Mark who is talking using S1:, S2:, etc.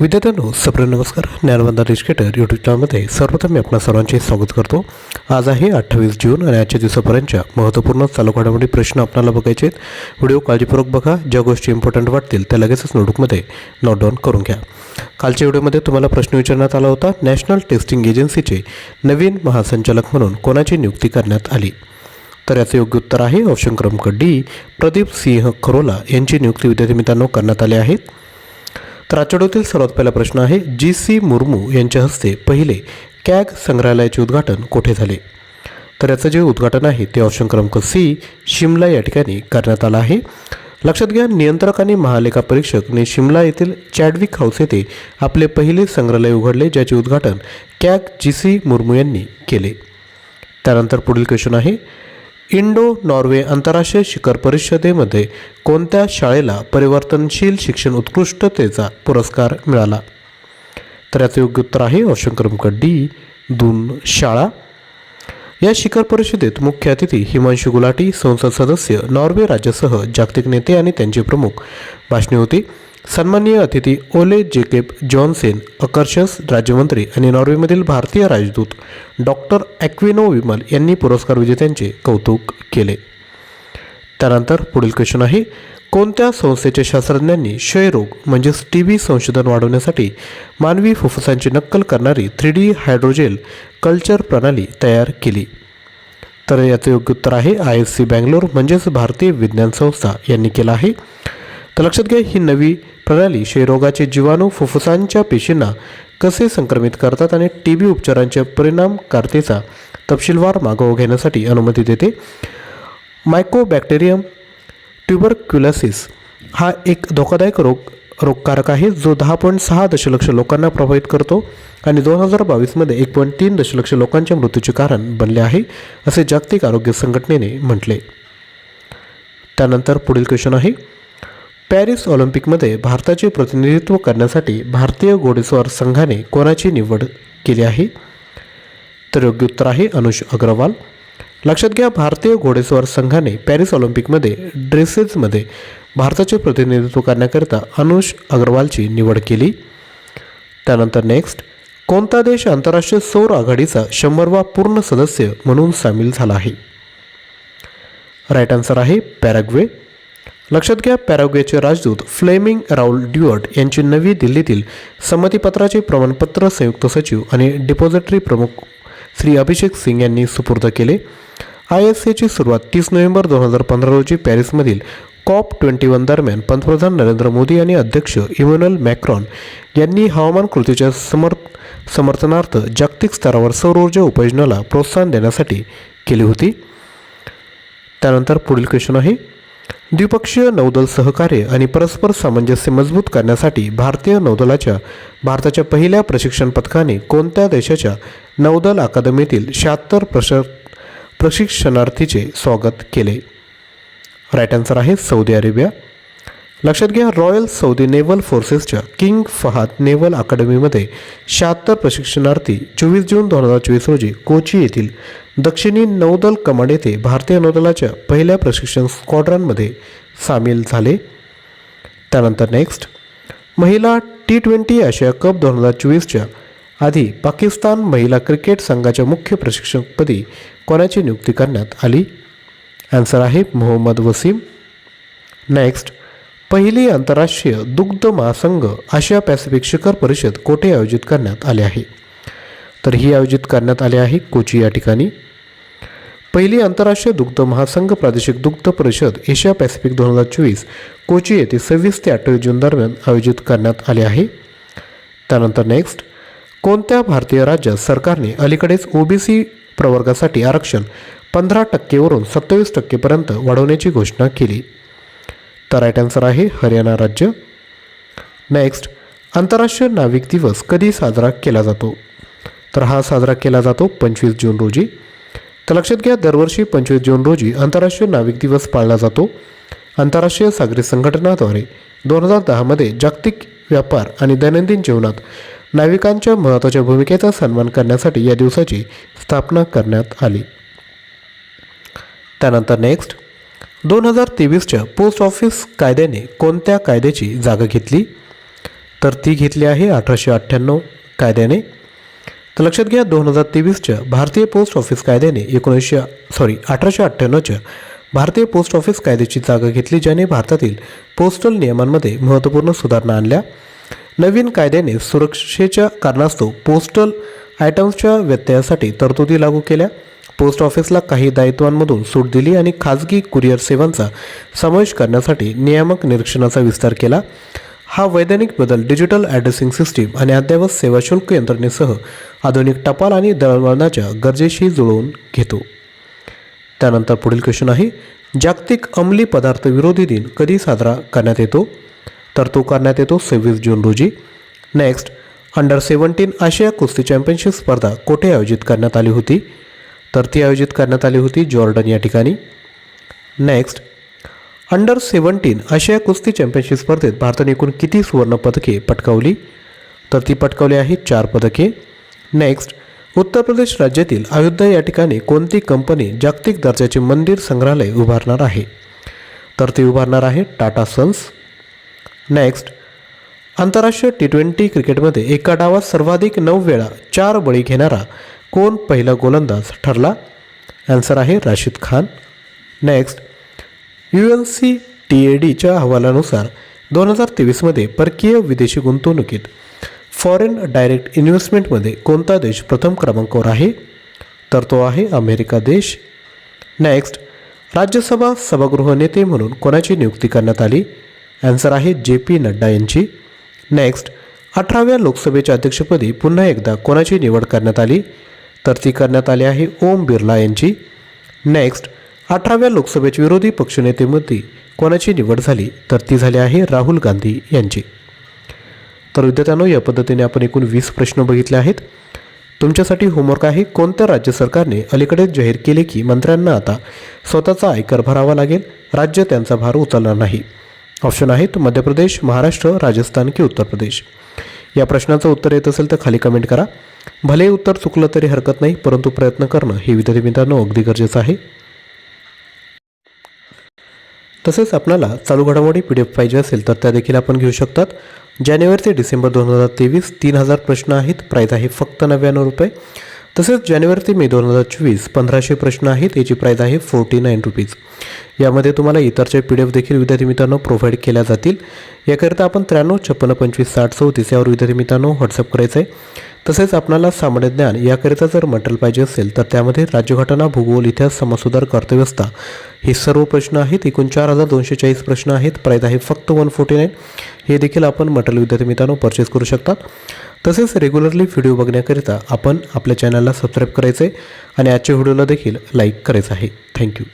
S1: विद्यार्थ्यांनो सप्र नमस्कार. ज्ञानवंदा educator YouTube चॅनलमध्ये सर्वप्रथम मी आपणा सर्वांचे स्वागत करतो. आज आहे अठ्ठावीस जून आणि आजच्या दिवसापर्यंतच्या महत्त्वपूर्ण चालू घडामोडी प्रश्न आपल्याला बघायचे आहेत. व्हिडिओ काळजीपूर्वक बघा ज्या गोष्टी इम्पॉर्टंट वाटतील त्या लगेचच नोटबुकमध्ये नोट डाऊन करून घ्या. कालच्या व्हिडिओमध्ये तुम्हाला प्रश्न विचारण्यात आला होता नॅशनल टेस्टिंग एजन्सीचे नवीन महासंचालक म्हणून कोणाची नियुक्ती करण्यात आली? तर याचं योग्य उत्तर आहे ऑप्शन क्रमांक डी प्रदीप सिंह खरोला यांची नियुक्ती विद्यार्थी मित्रांनो करण्यात आली आहेत त्राचडोतील सर्वात पहिला प्रश्न आहे जी सी मुर्मू यांच्या हस्ते पहिले कॅग संग्रहालयाचे उद्घाटन कोठे झाले? तर याचं जे उद्घाटन आहे ते ऑप्शन क्रमांक सी शिमला या ठिकाणी करण्यात आलं आहे. लक्षात घ्या नियंत्रक आणि महालेखा परीक्षकने शिमला येथील चॅडविक हाऊस येथे आपले पहिले संग्रहालय उघडले ज्याचे उद्घाटन कॅग जी सी मुर्मू यांनी केले. त्यानंतर पुढील क्वेश्चन आहे इंडो नॉर्वे आंतरराष्ट्रीय शिखर परिषदेमध्ये कोणत्या शाळेला परिवर्तनशील शिक्षण उत्कृष्टतेचा पुरस्कार मिळाला? तर याचं योग्य उत्तर आहे ऑप्शन क्रमांक डी. दून शाळा. या शिखर परिषदेत मुख्य अतिथी हिमांशू गुलाटी संसद सदस्य नॉर्वे राज्यासह जागतिक नेते आणि त्यांचे प्रमुख भाषणे होती. सन्माननीय अतिथी ओले जेकेब जॉन्सेन अकर्षस राज्यमंत्री आणि नॉर्वेमधील भारतीय राजदूत डॉक्टर ॲक्विनो विमल यांनी पुरस्कार विजेत्यांचे कौतुक केले. त्यानंतर पुढील क्वेश्चन आहे कोणत्या संस्थेच्या शास्त्रज्ञांनी क्षयरोग म्हणजेच टी बी संशोधन वाढवण्यासाठी मानवी फुफ्फुसांची नक्कल करणारी थ्री डी हायड्रोजेल कल्चर प्रणाली तयार केली? तर याचं योग्य उत्तर आहे आय एस सी बँगलोर म्हणजेच भारतीय विज्ञान संस्था यांनी केलं आहे. तर लक्षात घ्या ही नवी प्रणाली क्षयरोगाचे जीवाणू फुफ्फुसांच्या पेशींना कसे संक्रमित करतात आणि टी बी उपचारांच्या परिणामकारतेचा तपशीलवार मागोवा घेण्यासाठी अनुमती देते. मायकोबॅक्टेरियम ट्युबरक्युलसिस हा एक धोकादायक रोग रोगकारक आहे जो दहा पॉईंट सहा दशलक्ष लोकांना प्रभावित करतो आणि दोन हजार बावीसमध्ये एक पॉईंट तीन दशलक्ष लोकांच्या मृत्यूचे कारण बनले आहे असे जागतिक आरोग्य संघटनेने म्हटले. त्यानंतर पुढील क्वेश्चन आहे. पॅरिस ऑलिम्पिकमध्ये भारताचे प्रतिनिधित्व करण्यासाठी भारतीय घोडेस्वार संघाने कोणाची निवड केली आहे? तर योग्य उत्तर आहे अनुष अग्रवाल. लक्षात घ्या भारतीय घोडेस्वार संघाने पॅरिस ऑलिम्पिकमध्ये ड्रेसेसमध्ये भारताचे प्रतिनिधित्व करण्याकरिता अनुष अग्रवालची निवड केली. त्यानंतर नेक्स्ट कोणता देश आंतरराष्ट्रीय सौर आघाडीचा शंभरवा पूर्ण सदस्य म्हणून सामील झाला आहे? राईट आन्सर आहे पॅराग्वे. लक्षात घ्या पॅराग्वेचे राजदूत फ्लेमिंग राऊल ड्युअर्ट यांची नवी दिल्लीतील संमतीपत्राचे प्रमाणपत्र संयुक्त सचिव आणि डिपॉझिटरी प्रमुख श्री अभिषेक सिंग यांनी सुपूर्द केले. आय एस एची सुरुवात तीस नोव्हेंबर दोन हजार पंधरा रोजी पॅरिसमधील कॉप ट्वेंटी वन दरम्यान पंतप्रधान नरेंद्र मोदी आणि अध्यक्ष इमॅन्युअल मॅक्रॉन यांनी हवामान कृतीच्या समर समर्थनार्थ जागतिक स्तरावर सौर ऊर्जा उपयोजनाला प्रोत्साहन देण्यासाठी केली होती. त्यानंतर पुढील क्वेश्चन आहे. द्विपक्षीय नौदल सहकार्य आणि परस्पर सामंजस्य मजबूत करण्यासाठी भारतीय नौदलाच्या भारताच्या पहिल्या प्रशिक्षण पथकाने कोणत्या देशाच्या नौदल अकादमीतील शहात्तर प्रश प्रशिक्षणार्थीचे स्वागत केले? राईट आन्सर आहे सौदी अरेबिया. लक्षात घ्या रॉयल सौदी नेव्हल फोर्सेसच्या किंग फहाद नेव्हल अकादमीमध्ये शहात्तर प्रशिक्षणार्थी चोवीस जून दोन हजार चोवीस रोजी कोची येथील दक्षिणी नौदल कमांड येथे भारतीय नौदलाच्या पहिल्या प्रशिक्षण स्क्वॉड्रॉनमध्ये सामील झाले. त्यानंतर नेक्स्ट महिला टी ट्वेंटी आशिया कप दोन हजार चोवीसच्या आधी पाकिस्तान महिला क्रिकेट संघाच्या मुख्य प्रशिक्षकपदी कोणाची नियुक्ती करण्यात आली? आन्सर आहे मोहम्मद वसीम. नेक्स्ट पहिली आंतरराष्ट्रीय दुग्ध महासंघ आशिया पॅसिफिक शिखर परिषद कोठे आयोजित करण्यात आले आहे? तर ही आयोजित करण्यात आली आहे कोची या ठिकाणी. पहिली आंतरराष्ट्रीय दुग्ध महासंघ प्रादेशिक दुग्ध परिषद एशिया पॅसिफिक दोन हजार चोवीस कोची येथे सव्वीस ते अठ्ठावीस जून दरम्यान आयोजित करण्यात आले आहे. त्यानंतर नेक्स्ट कोणत्या भारतीय राज्यात सरकारने अलीकडेच ओबीसी प्रवर्गासाठी आरक्षण पंधरा टक्केवरून सत्तावीस टक्केपर्यंत वाढवण्याची घोषणा केली? तर राईट आन्सर आहे हरियाणा राज्य. नेक्स्ट आंतरराष्ट्रीय नाविक दिवस कधी साजरा केला जातो? तर हा साजरा केला जातो पंचवीस जून रोजी. तर लक्षात घ्या दरवर्षी पंचवीस जून रोजी आंतरराष्ट्रीय नाविक दिवस पाळला जातो. आंतरराष्ट्रीय सागरी संघटनाद्वारे दोन हजार दहामध्ये जागतिक व्यापार आणि दैनंदिन जीवनात नाविकांच्या महत्त्वाच्या भूमिकेचा सन्मान करण्यासाठी या दिवसाची स्थापना करण्यात आली. त्यानंतर नेक्स्ट दोन हजार तेवीसच्या पोस्ट ऑफिस कायद्याने कोणत्या कायद्याची जागा घेतली? तर ती घेतली आहे अठराशे अठ्ठ्याण्णव कायद्याने. तर लक्षात घ्या दोन हजार तेवीसच्या भारतीय पोस्ट ऑफिस कायद्याने एकोणीसशे सॉरी अठराशे अठ्ठ्याण्णवच्या भारतीय पोस्ट ऑफिस कायद्याची जागा घेतली ज्याने भारतातील पोस्टल नियमांमध्ये महत्त्वपूर्ण सुधारणा आणल्या. नवीन कायद्याने सुरक्षेच्या कारणास्तव पोस्टल आयटम्सच्या व्यत्ययासाठी तरतुदी लागू केल्या. पोस्ट ऑफिसला काही दायित्वांमधून सूट दिली आणि खाजगी कुरिअर सेवांचा समावेश करण्यासाठी नियामक निरीक्षणाचा विस्तार केला. हा वैधानिक बदल डिजिटल ॲड्रेसिंग सिस्टीम आणि अद्ययावत सेवा शुल्क यंत्रणेसह आधुनिक टपाल आणि दळणवळणाच्या गरजेशी जुळवून घेतो. त्यानंतर पुढील क्वेश्चन आहे जागतिक अंमली पदार्थ विरोधी दिन कधी साजरा करण्यात येतो? तर तो करण्यात येतो सव्वीस जून रोजी. नेक्स्ट अंडर सेवन्टीन आशिया कुस्ती चॅम्पियनशिप स्पर्धा कोठे आयोजित करण्यात आली होती? तर ती आयोजित करण्यात आली होती जॉर्डन या ठिकाणी. नेक्स्ट अंडर सेवन्टीन आशिया कुस्ती चॅम्पियनशिप स्पर्धेत भारताने एकूण किती सुवर्ण पदके पटकावली? तर ती पटकावली आहेत चार पदके. नेक्स्ट उत्तर प्रदेश राज्यातील अयोध्या या ठिकाणी कोणती कंपनी जागतिक दर्जाचे मंदिर संग्रहालय उभारणार आहे? तर ती उभारणार आहे टाटा सन्स. नेक्स्ट आंतरराष्ट्रीय टी ट्वेंटी क्रिकेटमध्ये एका डावात सर्वाधिक नऊ वेळा चार बळी घेणारा कोण पहिला गोलंदाज ठरला? ॲन्सर आहे Rashid Khan. Next U N C T A डीच्या अहवालानुसार दोन हजार तेवीसमध्ये परकीय विदेशी गुंतवणुकीत फॉरेन डायरेक्ट इन्व्हेस्टमेंटमध्ये कोणता देश प्रथम क्रमांकावर आहे? तर तो आहे अमेरिका देश. नेक्स्ट राज्यसभा सभागृह नेते म्हणून कोणाची नियुक्ती करण्यात आली? ॲन्सर आहे जे पी नड्डा यांची. नेक्स्ट अठराव्या लोकसभेच्या अध्यक्षपदी पुन्हा एकदा कोणाची निवड करण्यात आली? तर ती करण्यात आली आहे ओम बिर्ला यांची. नेक्स्ट अठराव्या लोकसभेचे विरोधी पक्षनेतेमध्ये कोणाची निवड झाली तर ती झाली आहे राहुल गांधी यांची. तर विद्यार्थ्यांनो या पद्धतीने आपण एकूण वीस प्रश्न बघितले आहेत. तुमच्यासाठी होमवर्क आहे. कोणत्या राज्य सरकारने अलीकडेच जाहीर केले की मंत्र्यांना आता स्वतःचा आयकर भरावा लागेल? राज्य त्यांचा भार उचलणार नाही. ऑप्शन आहेत मध्य प्रदेश महाराष्ट्र राजस्थान की उत्तर प्रदेश. या प्रश्नाचं उत्तर येत असेल तर खाली कमेंट करा. भले उत्तर चुकलं तरी हरकत नाही परंतु प्रयत्न करणं हे विद्यार्थी मित्रांनो अगदी गरजेचं आहे. तसेच आपल्याला चालू घडामोडी पी डी एफ पाहिजे असेल तर त्या देखील आपण घेऊ शकतात. जानेवारी ते डिसेंबर दोन हजार तेवीस तीन हजार प्रश्न आहेत. प्राईज आहे फक्त नव्याण्णव रुपये. तसेच जानेवारी ते मे दोन हजार चोवीस पंधराशे प्रश्न आहेत. याची प्राईज आहे फोर्टी नाईन रुपीज. यामध्ये तुम्हाला इतरचे पी डी एफ देखील विद्यार्थी मित्रांनो प्रोव्हाइड केल्या जातील. याकरिता आपण त्र्याण्णव छप्पन्न पंचवीस साठ चौतीस यावर विद्यार्थी मित्रांनो व्हॉट्सअप करायचं आहे तसेच आपणाला सामान्य ज्ञान याकरिता जर मटेरियल पाहिजे असेल तर त्यामध्ये राज्यघटना भूगोल इतिहास समाजसुधार अर्थव्यवस्था हे सर्व प्रश्न आहेत. एकूण चार हजार दोनशे चाळीस प्रश्न आहेत. प्राईज आहे फक्त वन फोर्टी नाईन. हे देखील आपण मटेरियल विद्यार्थी मित्रांनो परचेस करू शकतात तसेच रेग्युलरली व्हिडिओ बघण्याकरिता आपण आपल्या चॅनलला सबस्क्राईब करायचे आणि आजच्या व्हिडिओला देखील लाईक करायचं आहे. थँक्यू.